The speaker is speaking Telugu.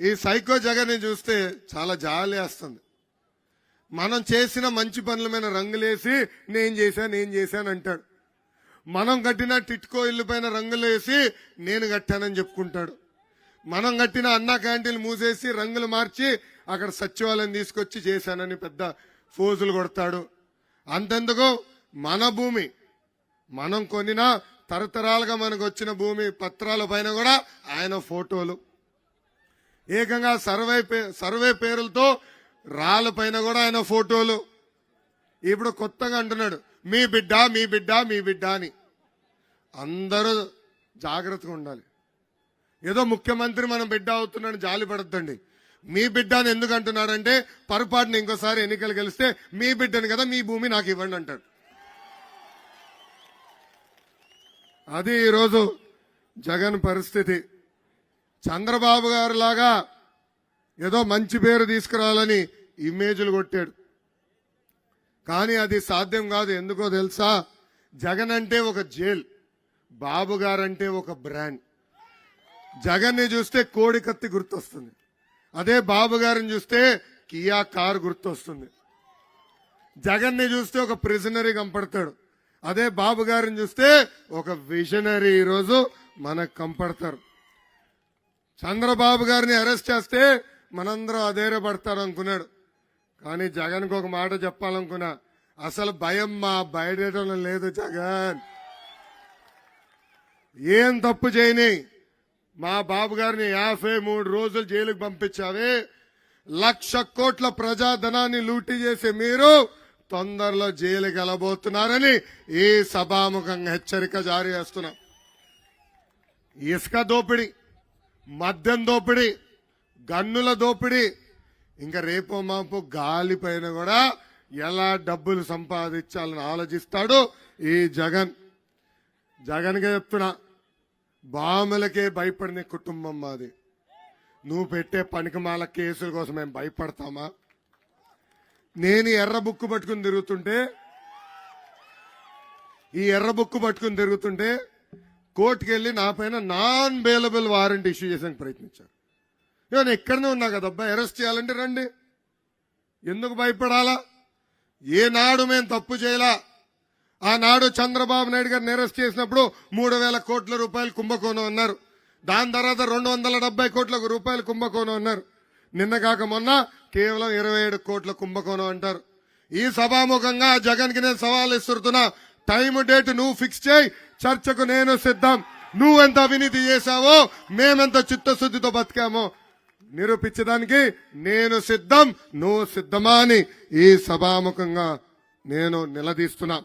ఈ సైకో జగన్ని చూస్తే చాలా జాలి వేస్తుంది. మనం చేసిన మంచి పనుల మీద రంగులేసి నేను చేశాను నేను చేశాను అంటాడు. మనం కట్టిన టిట్కో ఇల్లు పైన రంగులేసి నేను కట్టానని చెప్పుకుంటాడు. మనం కట్టిన అన్నా క్యాంటీన్లు మూసేసి రంగులు మార్చి అక్కడ సచివాలయం తీసుకొచ్చి చేశానని పెద్ద ఫోజులు కొడతాడు. అంతెందుకు? మన భూమి. మనం కొనిన తరతరాలుగా మనకు వచ్చిన భూమి పత్రాల పైన కూడా ఆయన ఫోటోలు. ఏకంగా సర్వే సర్వే పేరులతో రాళ్ళ పైన కూడా ఆయన ఫోటోలు. ఇప్పుడు కొత్తగా అంటున్నాడు మీ బిడ్డ మీ బిడ్డ మీ బిడ్డ అని. అందరూ జాగ్రత్తగా ఉండాలి. ఏదో ముఖ్యమంత్రి మనం బిడ్డ అవుతున్నాను జాలి పడద్దండి. మీ బిడ్డ అని ఎందుకు అంటున్నాడంటే పొరపాటున ఇంకోసారి ఎన్నికలు గెలిస్తే మీ బిడ్డని కదా మీ భూమి నాకు ఇవ్వండి అంటాడు. అది ఈరోజు జగన్ పరిస్థితి. చంద్రబాబు గారు లాగా ఏదో మంచి పేరు తీసుకురావాలని ఇమేజ్లు కొట్టాడు. కానీ అది సాధ్యం కాదు. ఎందుకో తెలుసా? జగన్ అంటే ఒక జైల్ బాబు గారంటే ఒక బ్రాండ్. జగన్ని చూస్తే కోడి కత్తి గుర్తొస్తుంది. అదే బాబు గారిని చూస్తే కియా కార్ గుర్తొస్తుంది. జగన్ని చూస్తే ఒక ప్రిజనరీ కంపడతాడు. అదే బాబు గారిని చూస్తే ఒక విజనరీ ఈరోజు మనకు కంపడతారు. చంద్రబాబు గారిని అరెస్ట్ చేస్తే మనందరం అధైర్యపడతారు అనుకున్నాడు. కానీ జగన్కి ఒక మాట చెప్పాలనుకున్నా అసలు భయం మా బయటం లేదు జగన్. ఏం తప్పు చేయని మా బాబు గారిని యాభై మూడు రోజులు జైలుకు పంపించావే. లక్ష కోట్ల ప్రజాధనాన్ని లూటీ చేసి మీరు తొందరలో జైలుకి వెళ్ళబోతున్నారని ఈ సభాముఖంగా హెచ్చరిక జారీ చేస్తున్నాం. ఇసుక దోపిడీ. మద్యం దోపిడీ గన్నుల దోపిడీ ఇంకా రేపో మాపు గాలి పైన కూడా ఎలా డబ్బులు సంపాదించాలని ఆలోచిస్తాడు ఈ జగన్. జగన్గా చెప్తున్నా బాములకే భయపడిన కుటుంబం మాది. నువ్వు పెట్టే పనికిమాల కేసుల కోసం మేము భయపడతామా? నేను ఎర్ర బుక్కు పట్టుకుని తిరుగుతుంటే ఈ ఎర్ర బుక్కు పట్టుకుని తిరుగుతుంటే కోర్టుకు వెళ్ళి నా పైన నాన్ బెయిలబుల్ వారెంట్ ఇష్యూ చేసేందుకు ప్రయత్నించారు. నేను ఎక్కడనే ఉన్నా కదా అబ్బాయి అరెస్ట్ చేయాలంటే రండి. ఎందుకు భయపడాలా? ఏనాడు మేము తప్పు చేయలా? ఆనాడు చంద్రబాబు నాయుడు గారిని అరెస్ట్ చేసినప్పుడు మూడు వేల కోట్ల రూపాయలు కుంభకోణం అన్నారు. దాని తర్వాత రెండు వందల డెబ్బై కోట్ల రూపాయలు కుంభకోణం అన్నారు. నిన్న కాక మొన్న కేవలం ఇరవై ఏడు కోట్ల కుంభకోణం అంటారు. ఈ సభాముఖంగా జగన్కి నేను సవాల్ ఇస్తున్నా టైం డేట్ నువ్వు ఫిక్స్ చేయి. చర్చకు నేను సిద్ధం. నువ్వెంత అవినీతి చేశావో మేమెంత చిత్తశుద్ధితో బతికామో నిరూపించడానికి నేను సిద్ధం. నువ్వు సిద్ధమా అని ఈ సభాముఖంగా నేను నిలదీస్తున్నా.